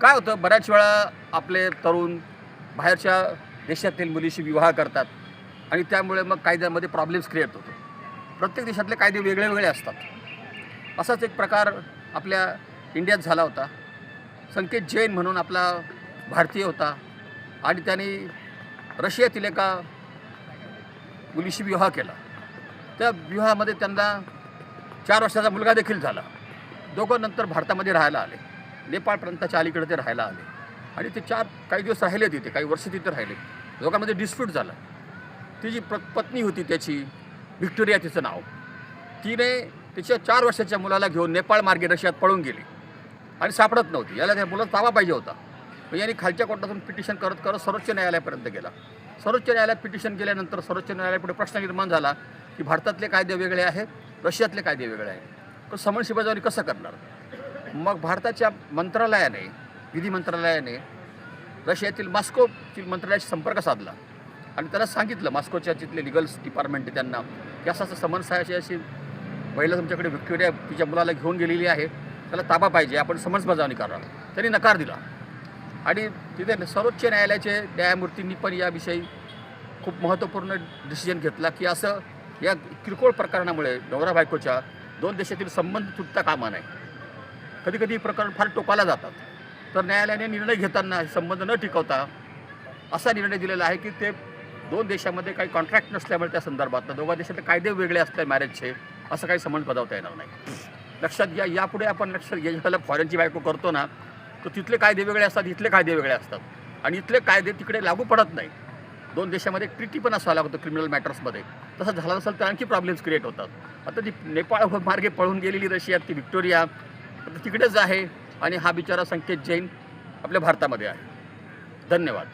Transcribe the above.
काय होतं? बऱ्याच वेळा आपले तरुण बाहेरच्या देशातील मुलीशी विवाह करतात आणि त्यामुळे मग कायद्यामध्ये प्रॉब्लेम्स क्रिएट होतो प्रत्येक देशातले कायदे वेगळे वेगळे असतात. असाच एक प्रकार आपल्या इंडियात झाला होता. संकेत जैन म्हणून आपला भारतीय होता आणि त्यांनी रशियातील एका मुलीशी विवाह केला. त्या विवाहामध्ये त्यांना चार वर्षाचा मुलगा देखील झाला. दोघं नंतर भारतामध्ये राहायला आले. नेपाळ प्रांताच्या अलीकडे ते राहायला आले. आणि ते चार काही दिवस राहिले तिथे काही वर्ष तिथे राहिले. दोघांमध्ये डिस्प्यूट झाला. ती जी प्र पत्नी होती त्याची व्हिक्टोरिया तिचं नाव. तिने तिच्या चार वर्षाच्या मुलाला घेऊन नेपाळ मार्गे रशियात पळून गेली. आणि सापडत नव्हती. याला त्या मुलाला ताबा पाहिजे होता. म्हणजे मग यांनी खालच्या कोर्टातून पिटिशन करत करत सर्वोच्च न्यायालयापर्यंत गेला. सर्वोच्च न्यायालयात पिटिशन केल्यानंतर सर्वोच्च न्यायालयापुढे प्रश्न निर्माण झाला की भारतातले कायदे वेगळे आहेत रशियातले कायदे वेगळे आहेत. तर समन्स बजावणी कसं करणार? मग भारताच्या मंत्रालयाने विधी मंत्रालयाने रशियातील मॉस्कोतील मंत्रालयाशी संपर्क साधला. आणि त्याला सांगितलं मॉस्कोच्या तिथले लिगल्स डिपार्टमेंट आहे त्यांना की असं असं समन्स आहे अशी अशी महिला तुमच्याकडे व्हिक्टोरिया तिच्या मुलाला घेऊन गेलेली आहे. त्याला ताबा पाहिजे आपण समन्स बजावणी करा त्यांनी नकार दिला. आणि तिथे सर्वोच्च न्यायालयाचे न्यायमूर्तींनी पण याविषयी खूप महत्त्वपूर्ण डिसिजन घेतला की असं या किरकोळ प्रकरणामुळे नवरा बायकोच्या दोन देशातील संबंध तुटता कामा नये. कधी कधी प्रकरण फार टोकाला जातात. तर न्यायालयाने निर्णय घेताना संबंध न टिकवता असा निर्णय दिलेला आहे की ते दोन देशामध्ये काही कॉन्ट्रॅक्ट नसल्यामुळे त्या संदर्भात दोघा देशातले कायदे वेगळे असतात मॅरेजचे असं काही संबंध बजावता येणार नाही. लक्षात घ्या यापुढे आपण लक्षात घ्या ज्याला फॉरेनची बायको करतो ना तर तिथले कायदे वेगळे असतात इथले कायदे वेगळे असतात. आणि इथले कायदे तिकडे लागू पडत नाही. दोन देशामध्ये ट्रिटी पण असावा लागतो क्रिमिनल मॅटर्समध्ये तसं झालं नसेल तर आणखी प्रॉब्लेम्स क्रिएट होतात. आता ती नेपाळ मार्गे पळून गेलेली रशियात ती व्हिक्टोरिया तिकडेच आहे आणि हा बिचारा संकेत जैन आपल्या भारतामध्ये आहे. धन्यवाद.